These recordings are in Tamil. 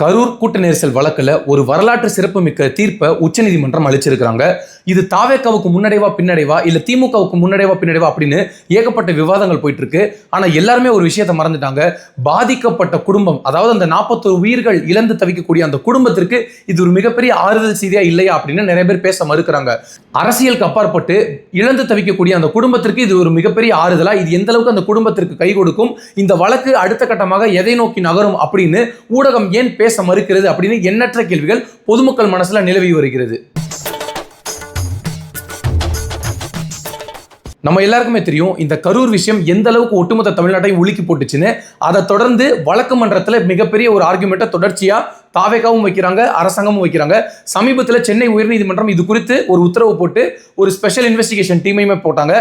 கரூர் கூட்ட நெரிசல் வழக்கில் ஒரு வரலாற்று சிறப்புமிக்க தீர்ப்பை உச்சநீதிமன்றம் அளிச்சிருக்கிறாங்க. இது தாவேக்காவுக்கு முன்னடைவா பின்னடைவா இல்லை திமுகவுக்கு முன்னடைவா பின்னடைவா அப்படின்னு ஏகப்பட்ட விவாதங்கள் போயிட்டு இருக்கு ஆனால் எல்லாருமே ஒரு விஷயத்தை மறந்துட்டாங்க. பாதிக்கப்பட்ட குடும்பம் அதாவது அந்த நாற்பத்தொரு உயிர்கள் இழந்து தவிக்கக்கூடிய அந்த குடும்பத்திற்கு இது ஒரு மிகப்பெரிய ஆறுதல் செய்தியா இல்லையா அப்படின்னு நிறைய பேர் பேச மறுக்கிறாங்க. அரசியலுக்கு அப்பாற்பட்டு இழந்து தவிக்கக்கூடிய அந்த குடும்பத்திற்கு இது ஒரு மிகப்பெரிய ஆறுதலாக இது எந்த அளவுக்கு அந்த குடும்பத்திற்கு கை கொடுக்கும்? இந்த வழக்கு அடுத்த கட்டமாக எதை நோக்கி நகரும் அப்படின்னு ஊடகம் ஏன் பேச மறுக்கிறது அப்படின்னு எண்ணற்ற கேள்விகள் பொதுமக்கள் மனசில் நிலவி வருகிறது. நம்ம எல்லாருக்குமே தெரியும் இந்த கரூர் விஷயம் எந்த அளவுக்கு ஒட்டுமொத்த தமிழ்நாட்டையும் உலுக்கி போட்டுச்சுன்னு அதை தொடர்ந்து வழக்கு மன்றத்தில் மிகப்பெரிய ஒரு ஆர்குமெண்ட்டை தொடர்ச்சியாக தாவேகாவும் வைக்கிறாங்க அரசாங்கமும் வைக்கிறாங்க. சமீபத்தில் சென்னை உயர்நீதிமன்றம் இது குறித்து ஒரு உத்தரவு போட்டு ஒரு ஸ்பெஷல் இன்வெஸ்டிகேஷன் டீமையுமே போட்டாங்க.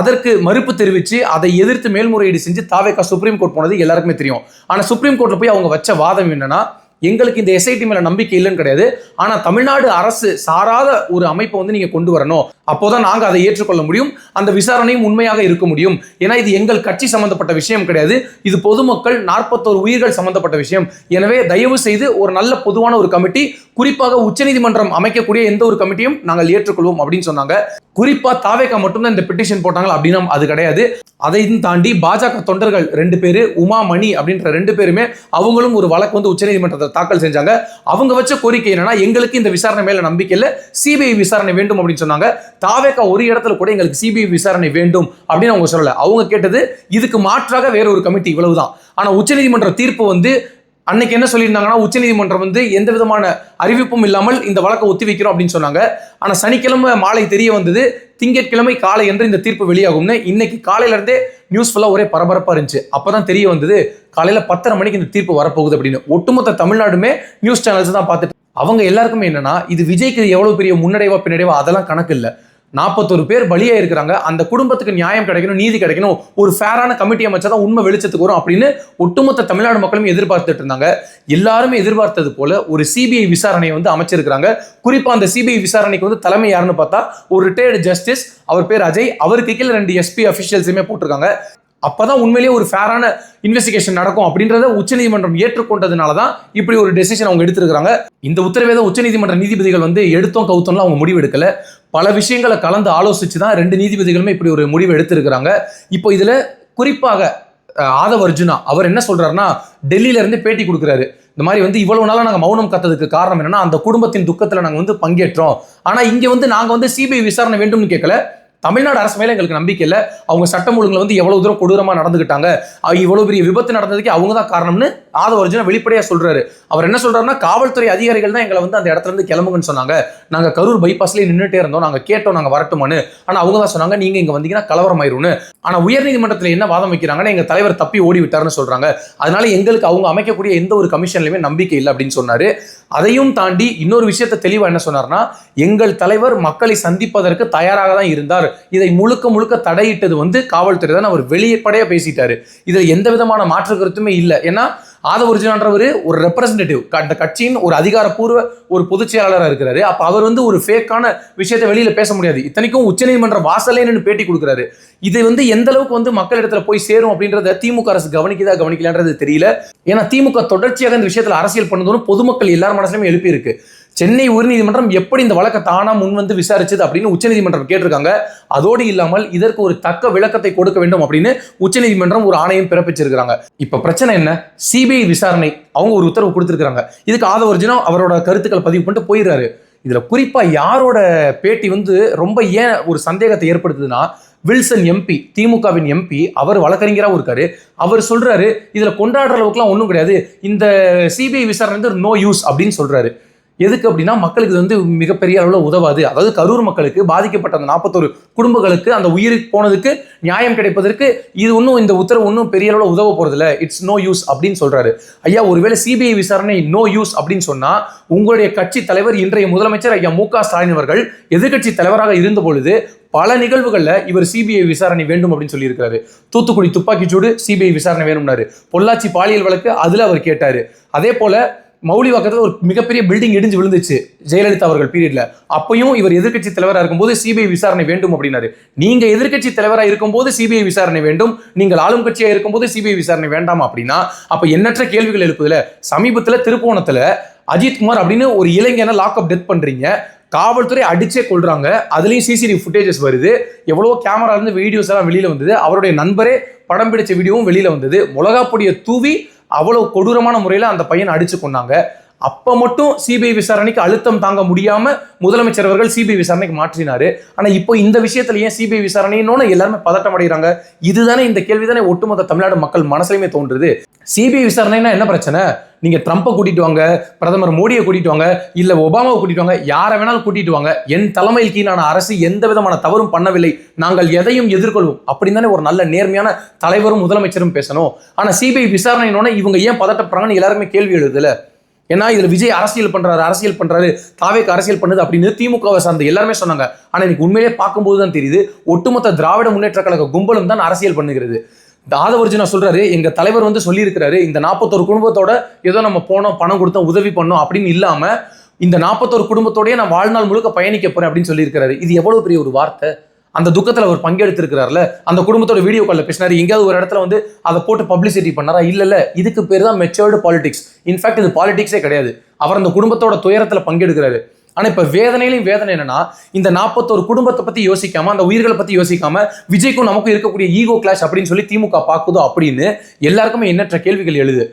அதற்கு மறுப்பு தெரிவித்து அதை எதிர்த்து மேல்முறையீடு செஞ்சு தாவேகா சுப்ரீம் கோர்ட் போனது எல்லாருக்குமே தெரியும். ஆனால் சுப்ரீம் கோர்ட்டில் போய் அவங்க வச்ச வாதம் என்னன்னா எங்களுக்கு இந்த எஸ்ஐடி மேல நம்பிக்கை இல்லைன்னு கிடையாது. ஆனா தமிழ்நாடு அரசு சாராத ஒரு அமைப்பை வந்து நீங்க கொண்டு வரணும். அப்போதான் நாங்க அதை ஏற்றுக்கொள்ள முடியும். அந்த விசாரணையும் உண்மையாக இருக்க முடியும். ஏன்னா இது எங்கள் கட்சி சம்பந்தப்பட்ட விஷயம் கிடையாது. இது பொதுமக்கள் நாற்பத்தோரு உயிர்கள் சம்பந்தப்பட்ட விஷயம். எனவே தயவு செய்து ஒரு நல்ல பொதுவான ஒரு கமிட்டி குறிப்பாக உச்சநீதிமன்றம் அமைக்கக்கூடிய எந்த ஒரு கமிட்டியும் நாங்கள் ஏற்றுக்கொள்வோம் அப்படின்னு சொன்னாங்க. குறிப்பா தாவேக்கா மட்டும்தான் இந்த பெட்டிஷன் போட்டாங்க அப்படின்னா அது கிடையாது. அதையும் தாண்டி பாஜக தொண்டர்கள் ரெண்டு பேரு உமா மணி அப்படின்ற ரெண்டு பேருமே அவங்களும் ஒரு வழக்கு வந்து உச்சநீதிமன்றத்தில் தாக்கல் செஞ்சாங்க. அவங்க வச்ச கோரிக்கை என்னன்னா எங்களுக்கு இந்த விசாரணை மேல நம்பிக்கை இல்லை சிபிஐ விசாரணை வேண்டும் அப்படின்னு சொன்னாங்க. தாவேக்கா ஒரு இடத்துல கூட எங்களுக்கு சிபிஐ விசாரணை வேண்டும் அப்படின்னு அவங்க சொல்லல. அவங்க கேட்டது இதுக்கு மாற்றாக வேற ஒரு கமிட்டி இவ்வளவுதான். ஆனா உச்சநீதிமன்ற தீர்ப்பு வந்து அன்னைக்கு என்ன சொல்லியிருந்தாங்கன்னா உச்சநீதிமன்றம் வந்து எந்த விதமான அறிவிப்பும் இல்லாமல் இந்த வழக்கை ஒத்தி வைக்கிறோம் அப்படின்னு சொன்னாங்க. ஆனால் சனிக்கிழமை மாலை தெரிய வந்தது திங்கட்கிழமை காலை என்று இந்த தீர்ப்பு வெளியாகும்னு இன்னைக்கு காலையிலேருந்தே நியூஸ் ஃபுல்லாக ஒரே பரபரப்பாக இருந்துச்சு. அப்போ தான் தெரிய வந்தது காலையில் பத்தரை மணிக்கு இந்த தீர்ப்பு வரப்போகுது அப்படின்னு. ஒட்டுமொத்த தமிழ்நாடுமே நியூஸ் சேனல்ஸ் தான் பார்த்துட்டு அவங்க எல்லாருக்குமே என்னன்னா இது விஜய்க்கு எவ்வளோ பெரிய முன்னடைவா பின்னடைவா அதெல்லாம் கணக்கு இல்லை. நாற்பத்தொரு பேர் பலியா இருக்கிறாங்க. அந்த குடும்பத்துக்கு நியாயம் கிடைக்கணும் நீதி கிடைக்கணும் ஒரு ஃபேரான கமிட்டி அமைச்சா தான் உண்மை வெளிச்சத்துக்கு வரும் அப்படின்னு ஒட்டுமொத்த தமிழ்நாடு மக்களும் எதிர்பார்த்துட்டு இருந்தாங்க. எல்லாருமே எதிர்பார்த்தது போல ஒரு சிபிஐ விசாரணையை வந்து அமைச்சிருக்கிறாங்க. குறிப்பா அந்த சிபிஐ விசாரணைக்கு வந்து தலைமை யாருன்னு பார்த்தா ஒரு ரிட்டையர்டு ஜஸ்டிஸ் அவர் பேர் அஜய் அவருக்கு கீழே ரெண்டு எஸ்பி அபிஷியல்ஸுமே போட்டிருக்காங்க. அப்பதான் உண்மையிலேயே ஒரு ஃபேரான இன்வெஸ்டிகேஷன் நடக்கும் அப்படின்றத உச்சநீதிமன்றம் ஏற்றுக்கொண்டதுனால தான் இப்படி ஒரு டெசிஷன் அவங்க எடுத்திருக்கிறாங்க. இந்த உத்தரவை தான் உச்சநீதிமன்ற நீதிபதிகள் வந்து எடுத்தோம் கவுத்தோம்லாம் அவங்க முடிவு எடுக்கல. பல விஷயங்களை கலந்து ஆலோசிச்சு தான் ரெண்டு நீதிபதிகளுமே இப்படி ஒரு முடிவு எடுத்திருக்கிறாங்க. இப்போ இதில் குறிப்பாக ஆதவ அர்ஜுனா அவர் என்ன சொல்றாருன்னா டெல்லியில இருந்து பேட்டி கொடுக்குறாரு. இந்த மாதிரி வந்து இவ்வளவு நாளாக நாங்கள் மௌனம் கத்ததுக்கு காரணம் என்னன்னா அந்த குடும்பத்தின் துக்கத்தில் நாங்கள் வந்து பங்கேற்றோம். ஆனால் இங்கே வந்து நாங்கள் வந்து சிபிஐ விசாரணை வேண்டும்னு கேட்கல. தமிழ்நாடு அரசு மேலே எங்களுக்கு நம்பிக்கை இல்லை. அவங்க சட்டம் ஒழுங்குல வந்து எவ்வளவு தூரம் கொடூரமா நடந்துகிட்டாங்க. அஹ் இவ்வளவு பெரிய விபத்து நடந்ததுக்கு அவங்க தான் காரணம்னு ஆதவ அர்ஜுனா வெளிப்படையா சொல்றாரு. அவர் என்ன சொல்றாருன்னா காவல்துறை அதிகாரிகள் தான் எங்களை வந்து அந்த இடத்துல இருந்து கிளம்புங்கன்னு சொன்னாங்க. நாங்க கரூர் பைபாஸ்லயே நின்றுட்டே இருந்தோம். நாங்க கேட்டோம் நாங்க வரட்டுமான்னு. ஆனா அவங்க தான் சொன்னாங்க நீங்க இங்க வந்தீங்கன்னா கலவரம் ஆயிரும்னு. ஆனா உயர்நீதிமன்றத்தில் என்ன வாதம் வைக்கிறாங்கன்னா எங்க தலைவர் தப்பி ஓடி விட்டாருன்னு சொல்றாங்க. அதனால எங்களுக்கு அவங்க அமைக்கக்கூடிய எந்த ஒரு கமிஷன்லயுமே நம்பிக்கை இல்லை அப்படின்னு சொன்னாரு. அதையும் தாண்டி இன்னொரு விஷயத்தை தெளிவா என்ன சொன்னார்னா எங்கள் தலைவர் மக்களை சந்திப்பதற்கு தயாராக தான் இருந்தார். இதை முழுக்க முழுக்க தடையிட்டது வந்து காவல்துறை தான். அவர் வெளிப்படையா பேசிட்டாரு. இதுல எந்த விதமான மாற்று கருத்துமே இல்லை. ஏன்னா ஆதவ ஒரிஜினான்றவர் ஒரு ரெப்ரஸன்டேட்டிவ் அந்த கட்சியின் ஒரு அதிகாரப்பூர்வ ஒரு பொதுச் செயலாளராக இருக்கிறாரு. அப்போ அவர் வந்து ஒரு ஃபேக்கான விஷயத்தை வெளியில் பேச முடியாது. இத்தனைக்கும் உச்சநீதிமன்ற வாசலே நின்று பேட்டி கொடுக்குறாரு. இது வந்து எந்த அளவுக்கு வந்து மக்களிடத்துல போய் சேரும் அப்படின்றத திமுக அரசு கவனிக்குதா கவனிக்கலான்றது தெரியல. ஏன்னா திமுக தொடர்ச்சியாக இந்த விஷயத்தில் அரசியல் பண்ணுதுன்னு பொதுமக்கள் எல்லார் மனசுலையும் எழுப்பியிருக்கு. சென்னை உயர்நீதிமன்றம் எப்படி இந்த வழக்கை தானா முன் வந்து விசாரிச்சது அப்படின்னு உச்சநீதிமன்றம் கேட்டிருக்காங்க. அதோடு இல்லாமல் இதற்கு ஒரு தக்க விளக்கத்தை கொடுக்க வேண்டும் அப்படின்னு உச்சநீதிமன்றம் ஒரு ஆணையம் பிறப்பிச்சிருக்காங்க இப்ப பிரச்சனை என்ன? சிபிஐ விசாரணை. அவங்க ஒரு உத்தரவு கொடுத்திருக்கிறாங்க. இதுக்கு ஆதவர்ஜினம் அவரோட கருத்துக்களை பதிவு பண்ணிட்டு போயிடுறாரு. இதுல குறிப்பா யாரோட பேட்டி வந்து ரொம்ப ஏன் ஒரு சந்தேகத்தை ஏற்படுத்துதுன்னா வில்சன் எம்பி திமுகவின் எம்பி அவர் வழக்கறிஞராகவும் இருக்காரு. அவர் சொல்றாரு இதுல கொண்டாடுற அளவுக்குலாம் ஒன்றும் கிடையாது. இந்த சிபிஐ விசாரணை வந்து நோ யூஸ் அப்படின்னு சொல்றாரு. எதுக்கு அப்படின்னா மக்களுக்கு இது வந்து மிகப்பெரிய அளவில் உதவாது. அதாவது கரூர் மக்களுக்கு பாதிக்கப்பட்ட அந்த நாற்பத்தொரு குடும்பங்களுக்கு அந்த உயிருக்கு போனதுக்கு நியாயம் கிடைப்பதற்கு இது ஒன்றும் இந்த உத்தரவு ஒன்றும் பெரிய அளவில் உதவ போகிறதில்ல இட்ஸ் நோ யூஸ் அப்படின்னு சொல்கிறாரு ஐயா ஒருவேளை சிபிஐ விசாரணை நோ யூஸ் அப்படின்னு சொன்னால் உங்களுடைய கட்சி தலைவர் இன்றைய முதலமைச்சர் ஐயா மு க ஸ்டாலின் அவர்கள் எதிர்க்கட்சி தலைவராக இருந்த பொழுது பல நிகழ்வுகளில் இவர் சிபிஐ விசாரணை வேண்டும் அப்படின்னு சொல்லியிருக்காரு தூத்துக்குடி துப்பாக்கிச்சூடு சிபிஐ விசாரணை வேணும்னாரு. பொள்ளாச்சி பாலியல் வழக்கு அதில் அவர் கேட்டார். அதே போல் மௌலிவாக்கத்தில் ஒரு மிகப்பெரிய பில்டிங் இடிஞ்சு விழுந்துச்சு ஜெயலலிதா அவர்கள் பீரியட்ல அப்பயும் இவர் எதிர்க்கட்சி தலைவராக இருக்கும்போது சிபிஐ விசாரணை வேண்டும் அப்படின்னாரு. நீங்க எதிர்க்கட்சி தலைவராக இருக்கும்போது சிபிஐ விசாரணை வேண்டும். நீங்கள் ஆளும் கட்சியாக இருக்கும்போது சிபிஐ விசாரணை வேண்டாம் அப்படின்னா அப்ப எண்ணற்ற கேள்விகள் எழுப்புதுல. சமீபத்தில் திருப்போணத்துல அஜித்குமார் அப்படின்னு ஒரு இளைஞனை லாக்அப் டெத் பண்றீங்க. காவல்துறை அடிச்சே கொள்றாங்க அதுலயும் சிசிடிவி ஃபுட்டேஜஸ் வருது. எவ்வளவோ கேமரா இருந்து வீடியோஸ் எல்லாம் வெளியில வந்தது. அவருடைய நண்பரே படம் பிடிச்ச வீடியோவும் வெளியில வந்தது. மிளகா பொடியை தூவி அவ்வளோ கொடூரமான முறையில் அந்த பையனை அடிச்சு கொண்டாங்க அப்போ மட்டும் சிபிஐ விசாரணைக்கு அழுத்தம் தாங்க முடியாமல் முதலமைச்சர் அவர்கள் சிபிஐ விசாரணைக்கு மாற்றினார். ஆனால் இப்போ இந்த விஷயத்துல ஏன் சிபிஐ விசாரணைன்னு எல்லாருமே பதட்டம் அடைகிறாங்க இதுதானே இந்த கேள்வி தானே ஒட்டுமொத்த தமிழ்நாடு மக்கள் மனசுலையுமே தோன்றுது. சிபிஐ விசாரணைனா என்ன பிரச்சனை? நீங்கள் ட்ரம்ப்பை கூட்டிட்டு வாங்க பிரதமர் மோடியை கூட்டிட்டு வாங்க இல்லை ஒபாமாவை கூட்டிட்டு வாங்க யாரை வேணாலும் கூட்டிட்டு வாங்க. என் தலைமையில் கீழான அரசு எந்த விதமான தவறும் பண்ணவில்லை. நாங்கள் எதையும் எதிர்கொள்வோம். அப்படின்னு தானே ஒரு நல்ல நேர்மையான தலைவரும் முதலமைச்சரும் பேசணும். ஆனால் சிபிஐ விசாரணைனோட இவங்க ஏன் பதட்டப்படுறாங்கன்னு எல்லாருமே கேள்வி எழுதுல ஏன்னா இதுல விஜய் அரசியல் பண்றாரு அரசியல் பண்றாரு தாவேக்கு அரசியல் பண்ணுது அப்படின்னு திமுகவை சார்ந்த எல்லாருமே சொன்னாங்க. ஆனா எனக்கு உண்மையிலே பார்க்கும்போது தான் தெரியுது ஒட்டுமொத்த திராவிட முன்னேற்ற கழக கும்பலும் தான் அரசியல் பண்ணுகிறது. தாதவர்ஜுனா சொல்றாரு எங்க தலைவர் வந்து சொல்லியிருக்கிறாரு இந்த நாற்பத்தொரு குடும்பத்தோட ஏதோ நம்ம போனோம் பணம் கொடுத்தோம் உதவி பண்ணோம் அப்படின்னு இல்லாம இந்த நாற்பத்தொரு குடும்பத்தோடய நான் வாழ்நாள் முழுக்க பயணிக்க போறேன் அப்படின்னு சொல்லியிருக்கிறாரு. இது எவ்வளவு பெரிய ஒரு வார்த்தை? அந்த துக்கத்தில் அவர் பங்கெடுத்திருக்கிறார்ல? அந்த குடும்பத்தோட வீடியோ காலில் பேசினார். எங்கேயாவது ஒரு இடத்துல வந்து அதை போட்டு பப்ளிசிட்டி பண்ணாரா? இல்லை இல்லை. இதுக்கு பேர் தான் மெச்சோர்டு பாலிடிக்ஸ் இன்ஃபேக்ட் இது பாலிடிக்ஸே கிடையாது. அவர் அந்த குடும்பத்தோட துயரத்தில் பங்கெடுக்கிறாரு. ஆனால் இப்போ வேதனையிலையும் வேதனை என்னன்னா இந்த நாற்பத்தோரு குடும்பத்தை பற்றி யோசிக்காம அந்த உயிர்களை பற்றி யோசிக்காம விஜய்க்கும் நமக்கும் இருக்கக்கூடிய ஈகோ கிளாஷ் அப்படின்னு சொல்லி திமுக பார்க்குதோ அப்படின்னு எல்லாருக்குமே எண்ணற்ற கேள்விகள் எழுது.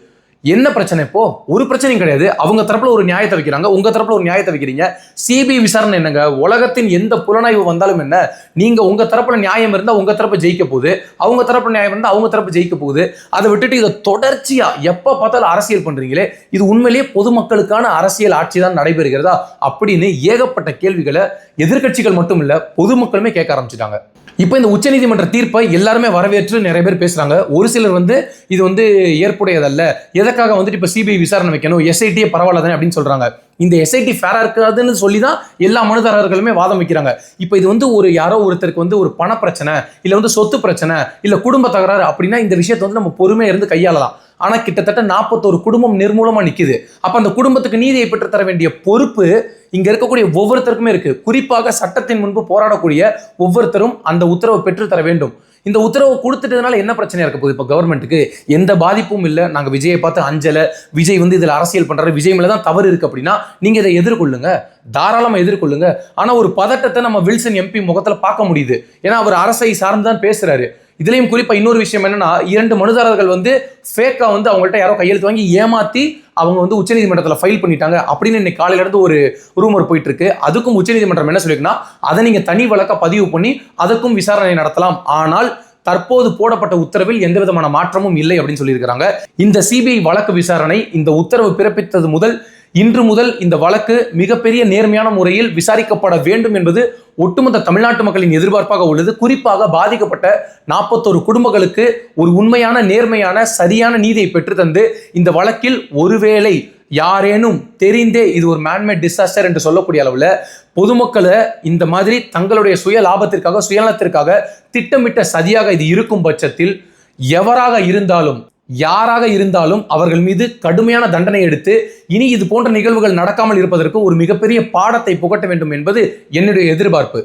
என்ன பிரச்சனை இப்போ? ஒரு பிரச்சனையும் கிடையாது. அவங்க தரப்புல ஒரு நியாயத்தை வைக்கிறாங்க. உங்க தரப்புல ஒரு நியாயத்தை வைக்கிறீங்க. சிபிஐ விசாரணை என்னங்க? உலகத்தின் எந்த புலனாய்வு வந்தாலும் என்ன? நீங்க உங்க தரப்புல நியாயம் இருந்தா உங்க தரப்பு ஜெயிக்க போகுது. அவங்க தரப்புல நியாயம் இருந்தா அவங்க தரப்பு ஜெயிக்க போகுது. அதை விட்டுட்டு இதை தொடர்ச்சியா எப்ப பார்த்தாலும் அரசியல் பண்றீங்களே? இது உண்மையிலேயே பொதுமக்களுக்கான அரசியல் ஆட்சி தான் நடைபெறுகிறதா? அப்படின்னு ஏகப்பட்ட கேள்விகளை எதிர்க்கட்சிகள் மட்டும் இல்ல பொதுமக்களுமே கேட்க ஆரம்பிச்சிட்டாங்க. இப்போ இந்த உச்சநீதிமன்ற தீர்ப்பை எல்லாருமே வரவேற்று நிறைய பேர் பேசுகிறாங்க ஒரு சிலர் வந்து இது வந்து ஏற்புடையதல்ல. எதற்காக வந்துட்டு இப்போ சிபிஐ விசாரணை வைக்கணும்? எஸ்ஐடியே பரவாயில்ல தானே அப்படின்னு சொல்கிறாங்க இந்த எஸ்ஐடி ஃபேராக இருக்காதுன்னு சொல்லி தான் எல்லா மனுதாரர்களுமே வாதம் வைக்கிறாங்க. இப்போ இது வந்து ஒரு யாரோ ஒருத்தருக்கு வந்து ஒரு பண பிரச்சனை இல்லை வந்து சொத்து பிரச்சனை இல்லை குடும்ப தகராறு அப்படின்னா இந்த விஷயத்தை வந்து நம்ம பொறுமையாக இருந்து கையாளலாம். ஆனால் கிட்டத்தட்ட நாற்பத்தோரு குடும்பம் நிர்மூலமாக நிற்கிது அப்போ அந்த குடும்பத்துக்கு நீதியை பெற்றுத்தர தர வேண்டிய பொறுப்பு இங்க இருக்கக்கூடிய ஒவ்வொருத்தருக்குமே இருக்கு. குறிப்பாக சட்டத்தின் முன்பு போராடக்கூடிய ஒவ்வொருத்தரும் அந்த உத்தரவை பெற்று தர வேண்டும். இந்த உத்தரவை கொடுத்துட்டதுனால என்ன பிரச்சனையா இருக்க போகுது? இப்போ கவர்மெண்ட்டுக்கு எந்த பாதிப்பும் இல்லை. நாங்கள் விஜயை பார்த்து அஞ்சல விஜய் வந்து இதில் அரசியல் பண்ணுறாரு விஜய் மேலே தான் தவறு இருக்கு அப்படின்னா நீங்கள் இதை எதிர்கொள்ளுங்க. தாராளமாக எதிர்கொள்ளுங்க. ஆனால் ஒரு பதட்டத்தை நம்ம வில்சன் எம்பி முகத்தில் பார்க்க முடியுது. ஏன்னா அவர் அரசை சார்ந்து தான் பேசுறாரு. இதுலேயும் குறிப்பாக இன்னொரு விஷயம் என்னன்னா இரண்டு மனுதாரர்கள் வந்து ஃபேக்கா வந்து அவங்கள்ட்ட யாரோ கையெழுத்து வாங்கி ஏமாற்றி அவங்க வந்து உச்சநீதிமன்றத்தில் ஃபைல் பண்ணிட்டாங்க அப்படின்னு இன்னைக்கு காலையிலேருந்து ஒரு ரூமர் போயிட்டு இருக்கு அதுக்கும் உச்சநீதிமன்றம் என்ன சொல்லியிருக்குன்னா அதை நீங்கள் தனி வழக்க பதிவு பண்ணி அதுக்கும் விசாரணை நடத்தலாம். ஆனால் தற்போது போடப்பட்ட உத்தரவில் எந்த விதமான மாற்றமும் இல்லை அப்படின்னு சொல்லியிருக்கிறாங்க. இந்த சிபிஐ வழக்கு விசாரணை இந்த உத்தரவு பிறப்பித்தது முதல் இன்று முதல் இந்த வழக்கு மிகப்பெரிய நேர்மையான முறையில் விசாரிக்கப்பட வேண்டும் என்பது ஒட்டுமொத்த தமிழ்நாட்டு மக்களின் எதிர்பார்ப்பாக உள்ளது. குறிப்பாக பாதிக்கப்பட்ட நாற்பத்தோரு குடும்பங்களுக்கு ஒரு உண்மையான நேர்மையான சரியான நீதியை பெற்றுத்தந்து இந்த வழக்கில் ஒருவேளை யாரேனும் தெரிந்தே இது ஒரு மேன்மேட் டிசாஸ்டர் என்று சொல்லக்கூடிய அளவில் பொதுமக்களை இந்த மாதிரி தங்களுடைய சுய லாபத்திற்காக சுயநலத்திற்காக திட்டமிட்ட சதியாக இது இருக்கும் பட்சத்தில் எவராக இருந்தாலும் யாராக இருந்தாலும் அவர்கள் மீது கடுமையான தண்டனை எடுத்து இனி இது போன்ற நிகழ்வுகள் நடக்காமல் இருப்பதற்கு ஒரு மிகப்பெரிய பாடத்தை புகட்ட வேண்டும் என்பது என்னுடைய எதிர்பார்ப்பு.